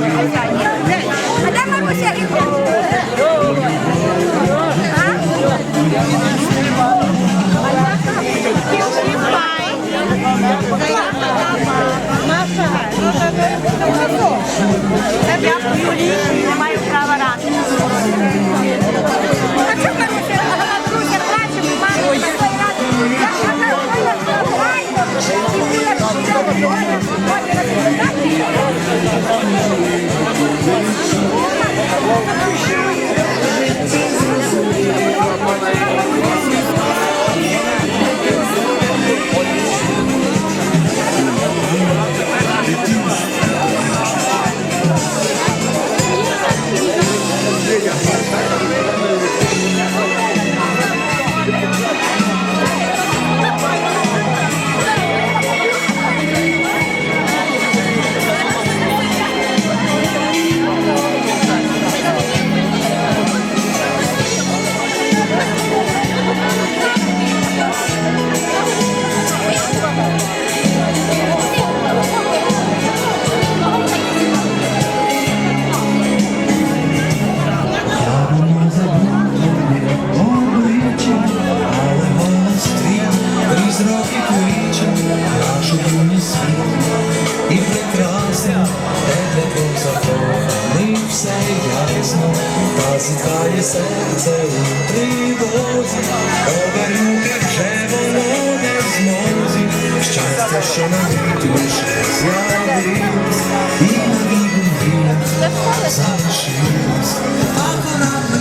наші хазяїні. А де бабуся Я свою лінію не маю права рати. моє серце у тривозі, обернути вже воно не в змозі, щастя, що навіть лише з'явилось, і на війну віля залишилось, а коли ми.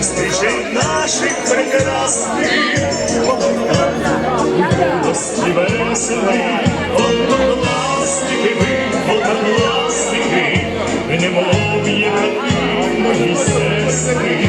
стрічень наших прекрасных, Молодості весели, однокласники, ми, однокласники, немов є мої сестри.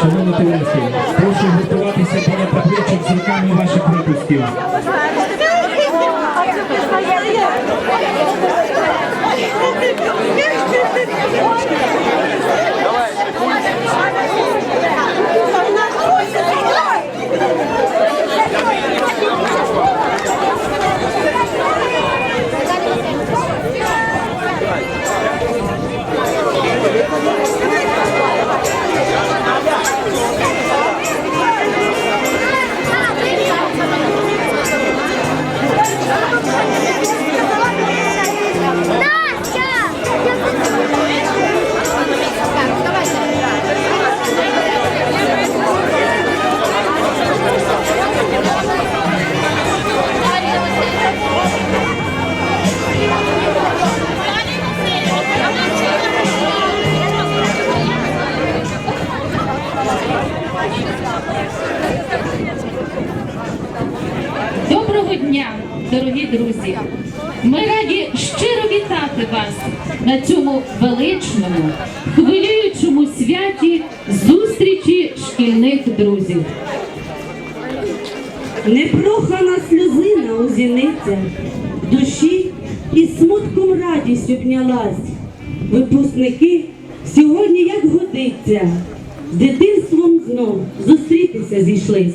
Шановні товариші, прошу готуватися біля табличок з руками ваших випусків. Дня, дорогі друзі! Ми раді щиро вітати вас на цьому величному, хвилюючому святі зустрічі шкільних друзів. Непрохана сльозина у зіницях, в душі і смутком радістю пнялась. Випускники сьогодні, як годиться, з дитинством знов зустрітися зійшлись.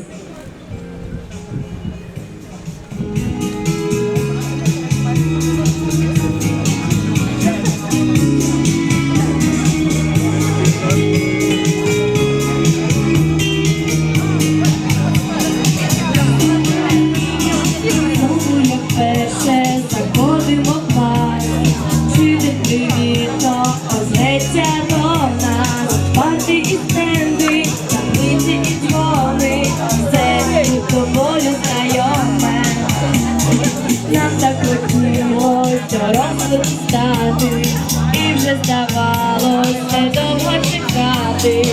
Нам так хотілося дорослим стати, І вже здавалося довго чекати,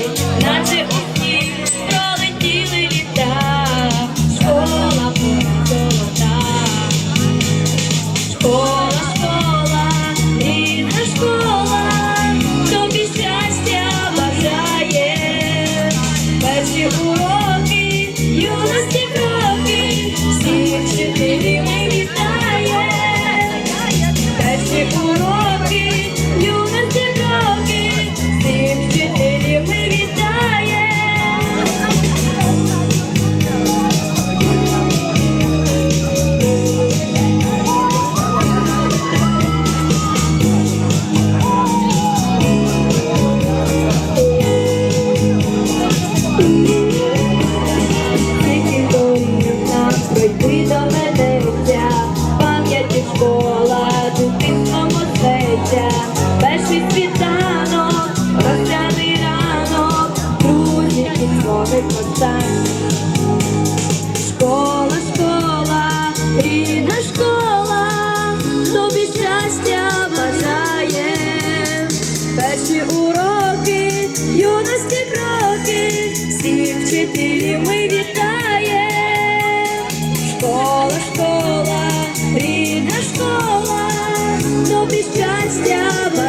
щастя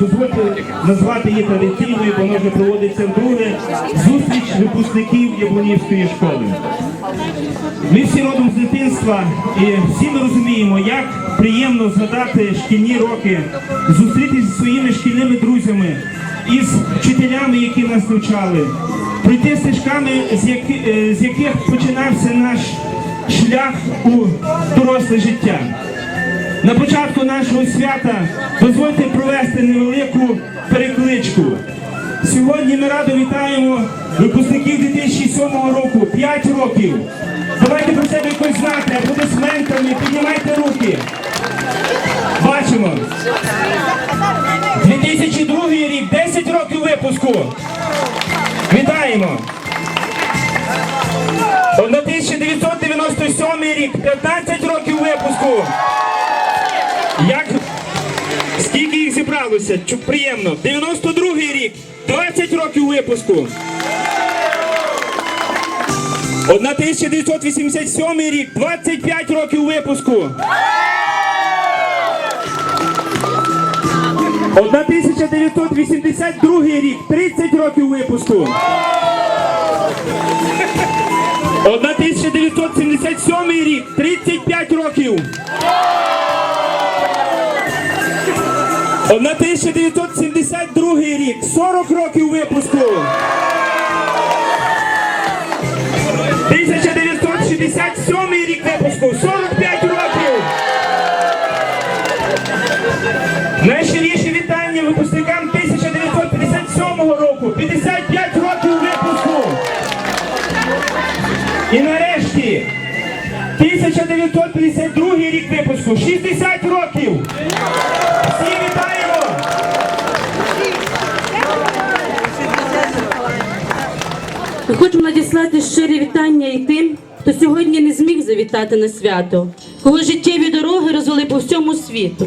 зустріч, дозвольте назвати її традиційною, бо вона вже проводиться вдруге. Зустріч випускників Яблунівської школи. Ми всі родом з дитинства і всі ми розуміємо, як приємно згадати шкільні роки, зустрітися зі своїми шкільними друзями, із вчителями, які нас навчали, пройти стежками, з, е, яких починався наш шлях у доросле життя. На початку нашого свята дозвольте провести невелику перекличку. Сьогодні ми радо вітаємо випускників 2007 року, 5 років. Давайте про себе якось знати, аплодисментами, піднімайте руки. Бачимо. 2002 рік, 10 років випуску. Вітаємо. 1997 рік, 15 років випуску. Зібралося? Чу- Приємно. 92 рік, 20 років випуску. 1987 рік, 25 років випуску. 1982 рік, 30 років випуску. 1972 рік, 40 років випуску. 1967 рік випуску, 45 років. Найщиріші вітання випускникам 1957 року, 55 років випуску. І нарешті 1952 рік випуску, 60 років. Хочемо надіслати щирі вітання і тим, хто сьогодні не зміг завітати на свято, кого життєві дороги розвели по всьому світу.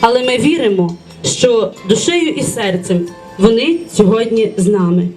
Але ми віримо, що душею і серцем вони сьогодні з нами.